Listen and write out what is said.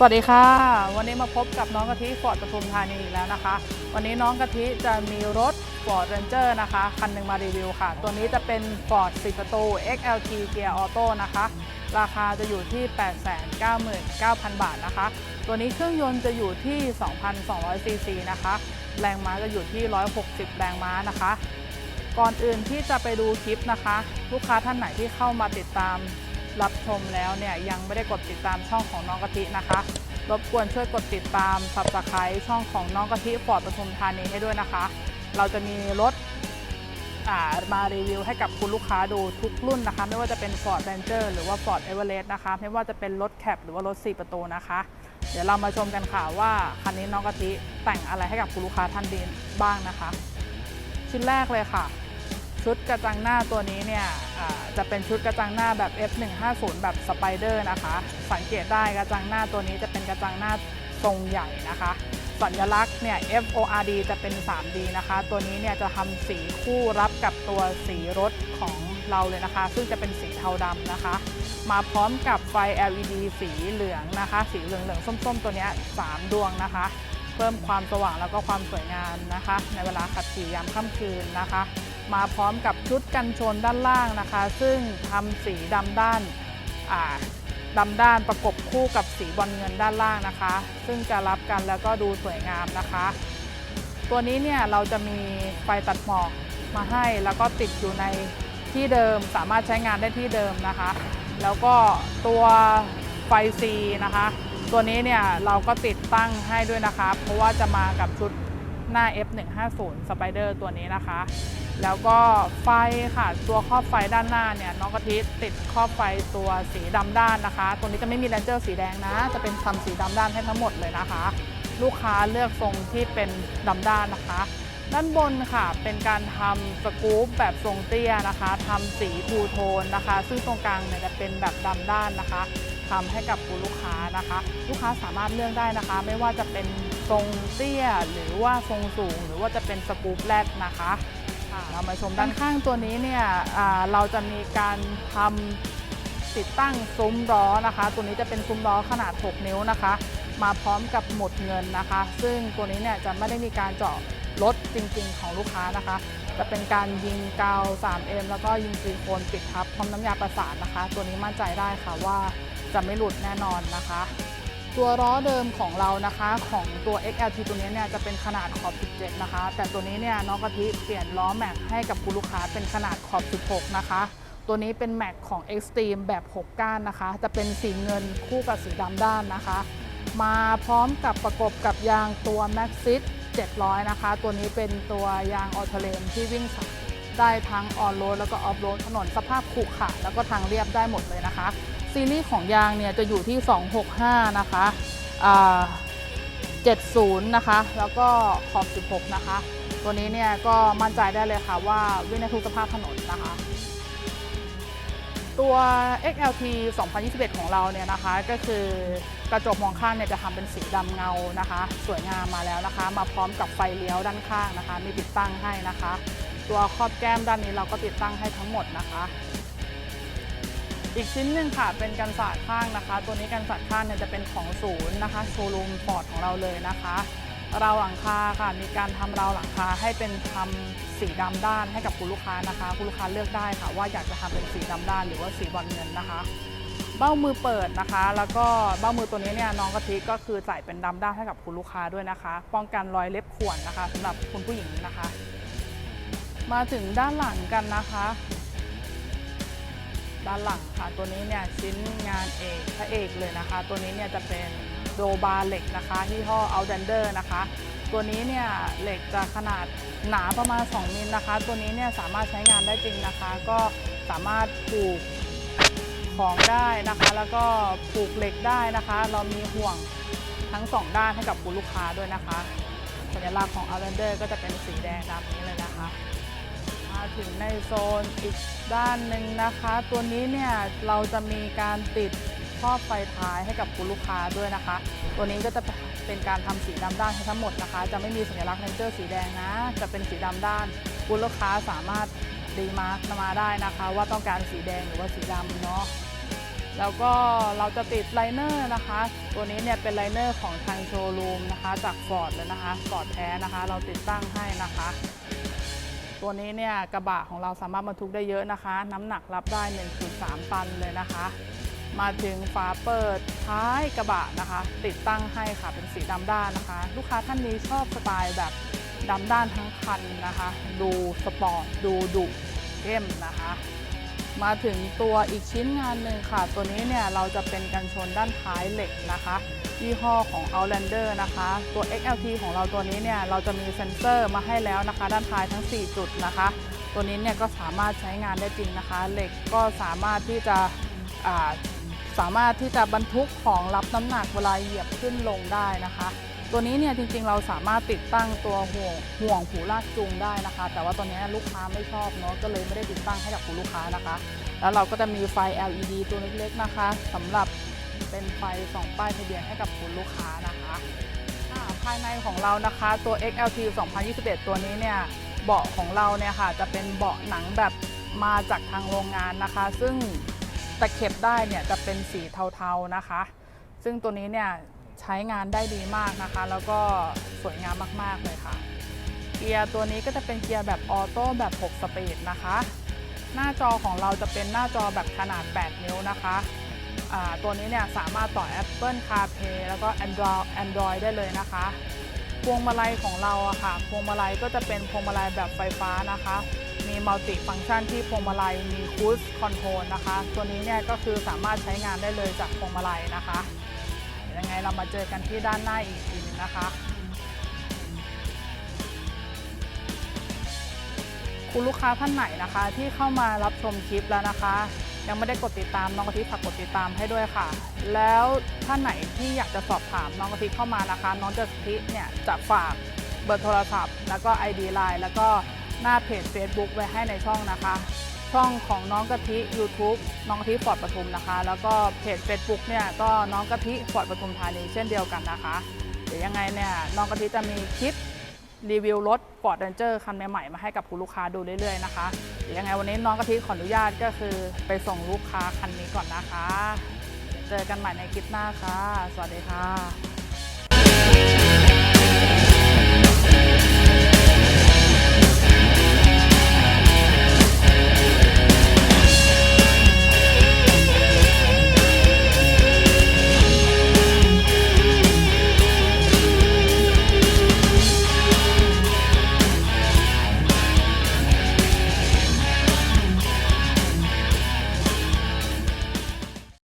สวัสดีค่ะ วันนี้มาพบกับน้องกะทิฟอร์ดปทุมธานีอีกแล้วนะคะ วันนี้น้องกะทิจะมีรถ Ford Ranger นะคะ คันหนึ่งมารีวิวค่ะ ตัวนี้จะเป็น Ford 4ประตู XLT Gear Auto นะคะ ราคาจะอยู่ที่ 899,000 บาทนะคะ ตัวนี้เครื่องยนต์จะอยู่ที่ 2,200 ซีซีนะคะ แรงม้าจะอยู่ที่ 160 แรงม้านะคะ ก่อนอื่นที่จะไปดูคลิปนะคะ ลูกค้าท่านไหนที่เข้ามาติดตาม รับชมแล้วเนี่ยยังไม่ได้กดติดตามช่องของน้องกะทินะคะ รบกวนช่วยกดติดตาม subscribe ช่องของน้องกะทิฟอร์ดปทุมธานีให้ด้วยนะคะ เราจะมีรถมารีวิวให้กับคุณลูกค้าดูทุกรุ่นนะคะ ไม่ว่าจะเป็น Ford Ranger หรือว่า Ford Everest นะคะ ไม่ว่าจะเป็นรถแคปหรือว่ารถ 4 ประตูนะคะ เดี๋ยวเรามาชมกันค่ะว่าคันนี้น้องกะทิแต่งอะไรให้กับคุณลูกค้าท่านดีบ้างนะคะ ชิ้นแรกเลยค่ะ ชุดกระจังหน้าตัวนี้เนี่ยจะเป็นชุดกระจังหน้าแบบ F150 แบบสไปเดอร์นะคะ สังเกตได้กระจังหน้าตัวนี้จะเป็นกระจังหน้าทรงใหญ่นะคะ สัญลักษณ์เนี่ย FORD จะเป็น 3D นะคะ ตัวนี้เนี่ยจะทำสีคู่รับกับตัวสีรถของเราเลยนะคะ ซึ่งจะเป็นสีเทาดำนะคะ มาพร้อมกับไฟ LED สีเหลืองนะคะ สีเหลืองเหลืองส้ม ๆ ตัวนี้3ดวงนะคะ เพิ่มความสว่างแล้วก็ความสวยงามนะคะ ในเวลาขับขี่ยามค่ำคืนนะคะ มาพร้อมกับชุดกันชนด้านล่างนะคะ ซึ่งทำสีดำด้านาดำด้านประกบคู่กับสีบอลเงินด้านล่างนะคะ ซึ่งจะรับกันแล้วก็ดูสวยงามนะคะ ตัวนี้เนี่ยเราจะมีไฟตัดหมอกมาให้แล้วก็ติดอยู่ในที่เดิมสามารถใช้งานได้ที่เดิมนะคะ แล้วก็ตัวไฟซีนะคะ ตัวนี้เนี่ยเราก็ติดตั้งให้ด้วยนะคะ เพราะว่าจะมากับชุดหน้า F150 Spider ตัวนี้นะคะ แล้วก็ไฟค่ะ ตัวครอบไฟด้านหน้าเนี่ยน้องกะทิติดครอบไฟตัวสีดำด้านนะคะ ตัวนี้จะไม่มีแรนเจอร์สีแดงนะ จะเป็นทำสีดำด้านให้ทั้งหมดเลยนะคะ ลูกค้าเลือกทรงที่เป็นดำด้านนะคะ ด้านบนค่ะ เป็นการทำสกู๊ปแบบทรงเตี้ยนะคะทำสีทูโทนนะคะ ซึ่งตรงกลางเนี่ยจะเป็นแบบดำด้านนะคะทำให้กับคุณลูกค้านะคะ ลูกค้าสามารถเลือกได้นะคะ ไม่ว่าจะเป็นทรงเตี้ยหรือว่าทรงสูง หรือว่าจะเป็นสกู๊ปแรกนะคะ เรามาชมด้านข้างตัวนี้เนี่ยเราจะมีการทำติดตั้งซุ้มล้อนะคะ ตัวนี้จะเป็นซุ้มล้อขนาด 6 นิ้วนะคะ มาพร้อมกับหมุดเงินนะคะ ซึ่งตัวนี้เนี่ยจะไม่ได้มีการเจาะรถจริงๆ ของลูกค้านะคะ จะเป็นการยิงกาว 3M แล้วก็ยิงซิลิโคนปิดทับพร้อมน้ำยาประสานนะคะ ตัวนี้มั่นใจได้ค่ะว่าจะไม่หลุดแน่นอนนะคะ ตัวล้อเดิมของเรานะคะของตัว XLT ตัวนี้เนี่ยจะเป็นขนาดขอบ 17 นะคะ แต่ตัวนี้เนี่ยน้องกะทิเปลี่ยนล้อแม็กให้กับคุณลูกค้าเป็นขนาดขอบ 16 นะคะ ตัวนี้เป็นแม็กของ Extreme แบบ 6 ก้านนะคะ จะเป็นสีเงินคู่กับสีดำด้านนะคะ มาพร้อมกับประกบกับยางตัว Maxxis 700 นะคะ ตัวนี้เป็นตัวยางออโตเลนที่วิ่งได้ทั้งออนโรดแล้วก็ออฟโรดถนนสภาพขรุขระแล้วก็ทางเรียบได้หมดเลยนะคะ ซีรีส์ของยางเนี่ยจะอยู่ที่ 265 นะคะ70 นะคะ แล้วก็ขอบ 16 นะคะ ตัวนี้เนี่ยก็มั่นใจได้เลยค่ะว่าวิ่งในทุกสภาพถนนนะคะ ตัว XLT 2021 ของเราเนี่ยนะคะ ก็คือกระจกมองข้างเนี่ยจะทำเป็นสีดำเงานะคะ สวยงามมาแล้วนะคะ มาพร้อมกับไฟเลี้ยวด้านข้างนะคะ มีติดตั้งให้นะคะ ตัวครอบแก้มด้านนี้เราก็ติดตั้งให้ทั้งหมดนะคะ อีกชิ้นหนึ่งค่ะ เป็นกันศาสตร์ข้างนะคะ ตัวนี้กันศาสตร์ข้างเนี่ยจะเป็นของศูนย์นะคะโชว์รูมฟอร์ดของเราเลยนะคะราวหลังคาค่ะมีการทำราวหลังคาให้เป็นทำสีดำด้านให้กับคุณลูกค้านะคะ คุณลูกค้าเลือกได้ค่ะ ว่าอยากจะทำเป็นสีดำด้าน หรือว่าสีบอลเงินนะคะ เบ้ามือเปิดนะคะ แล้วก็เบ้ามือตัวนี้เนี่ยน้องกะทิก็คือใส่เป็นดำด้านให้กับคุณลูกค้าด้วยนะคะ ป้องกันรอยเล็บข่วนนะคะสำหรับคุณผู้หญิงนะคะ มาถึงด้านหลังกันนะคะ ด้านหลังค่ะ ตัวนี้เนี่ยชิ้นงานเอกพระเอกเลยนะคะ ตัวนี้เนี่ยจะเป็นโดบาเหล็กนะคะที่ห้อ Outlander นะคะ ตัวนี้เนี่ยเหล็กจะขนาดหนาประมาณ 2 มิลนะคะ ตัวนี้เนี่ยสามารถใช้งานได้จริงนะคะ ก็สามารถผูกของได้นะคะ แล้วก็ผูกเหล็กได้นะคะ เรามีห่วงทั้ง 2 ด้านให้กับคุณลูกค้าด้วยนะคะสัญลักษณ์ของ Outlander ก็จะเป็นสีแดงดำนี้เลยนะคะ มาถึงในโซนอีกด้านหนึ่งนะคะ ตัวนี้เนี่ยเราจะมีการติดครอบไฟท้ายให้กับคุณลูกค้าด้วยนะคะ ตัวนี้ก็จะเป็นการทำสีดำด้านทั้งหมดนะคะ จะไม่มีสัญลักษณ์เรนเจอร์สีแดงนะ จะเป็นสีดำด้านคุณลูกค้าสามารถดีมาร์กมาได้นะคะ ว่าต้องการสีแดงหรือว่าสีดำเนาะแล้วก็เราจะติดไลเนอร์นะคะ ตัวนี้เนี่ยเป็นไลเนอร์ของทางโชว์รูมนะคะ จากฟอร์ดเลยนะคะฟอร์ดแท้นะคะ เราติดตั้งให้นะคะ ตัวนี้เนี่ยกระบะของเราสามารถบรรทุกได้เยอะนะคะ น้ำหนักรับได้ 1.3 ตันเลยนะคะ มาถึงฝาเปิดท้ายกระบะนะคะ ติดตั้งให้ค่ะเป็นสีดำด้านนะคะ ลูกค้าท่านนี้ชอบสไตล์แบบดำด้านทั้งคันนะคะ ดูสปอร์ตดูดุเข้มนะคะ มาถึงตัวอีกชิ้นงานหนึ่งค่ะ ตัวนี้เนี่ยเราจะเป็นกันชนด้านท้ายเหล็กนะคะยี่ห้อของ Outlander นะคะ ตัว XLT ของเราตัวนี้เนี่ยเราจะมีเซ็นเซอร์มาให้แล้วนะคะ ด้านท้ายทั้ง 4 จุดนะคะ ตัวนี้เนี่ยก็สามารถใช้งานได้จริงนะคะ เหล็กก็สามารถที่จะสามารถที่จะบรรทุกของรับน้ำหนักเวลาเหยียบขึ้นลงได้นะคะ ตัวนี้เนี่ยจริงๆเราสามารถติดตั้งตัวห่วงห่วงหูลากจูงได้นะคะ แต่ว่าตอนนี้ลูกค้าไม่ชอบเนาะก็เลยไม่ได้ติดตั้งให้กับคุณลูกค้านะคะ แล้วเราก็จะมีไฟ LED ตัวเล็กๆนะคะสำหรับเป็นไฟส่องป้ายทะเบียนให้กับคุณลูกค้านะคะภายในของเรานะคะตัว XLT 2021 ตัวนี้เนี่ยเบาะของเราเนี่ยค่ะจะเป็นเบาะหนังแบบมาจากทางโรงงานนะคะ ซึ่งตะเข็บได้เนี่ยจะเป็นสีเทาๆนะคะ ซึ่งตัวนี้เนี่ย ใช้งานได้ดีมากนะคะ แล้วก็สวยงามมาก ๆ เลยค่ะ เกียร์ตัวนี้ก็จะเป็นเกียร์แบบออโต้แบบ 6 สปีดนะคะ หน้าจอของเราจะเป็นหน้าจอแบบขนาด 8 นิ้วนะคะตัวนี้เนี่ยสามารถต่อ Apple CarPlay แล้วก็ Android Android ได้เลยนะคะ พวงมาลัยของเราอะค่ะ พวงมาลัยก็จะเป็นพวงมาลัยแบบไฟฟ้านะคะ มีมัลติฟังก์ชันที่พวงมาลัย มีคูสคอนโทรลนะคะ ตัวนี้เนี่ยก็คือสามารถใช้งานได้เลยจากพวงมาลัยนะคะ ยังไงเรามาเจอกันที่ด้านหน้าอีกทีนึงนะคะ คุณลูกค้าท่านไหนนะคะ ที่เข้ามารับชมคลิปแล้วนะคะ ยังไม่ได้กดติดตามน้องกะทิฝากกดติดตามให้ด้วยค่ะ แล้วท่านไหนที่อยากจะสอบถามน้องกะทิเข้ามานะคะ น้องกะทิเนี่ยจะฝากเบอร์โทรศัพท์ แล้วก็ ID Line แล้วก็หน้าเพจ Facebook ไว้ให้ในช่องนะคะ ช่องของน้องกะทิ YouTube น้องกะทิฟอร์ดปทุมนะคะ แล้วก็เพจ Facebook เนี่ยก็น้องกะทิฟอร์ดปทุมธานีเช่นเดียวกันนะคะ เดี๋ยวยังไงเนี่ยน้องกะทิจะมีคลิปรีวิวรถ Ford Ranger คันใหม่ๆมาให้กับคุณลูกค้าดูเรื่อยๆนะคะเดี๋ยวยังไงวันนี้น้องกะทิขออนุญาตก็คือไปส่งลูกค้าคันนี้ก่อนนะคะ เจอกันใหม่ในคลิปหน้าค่ะ สวัสดีค่ะ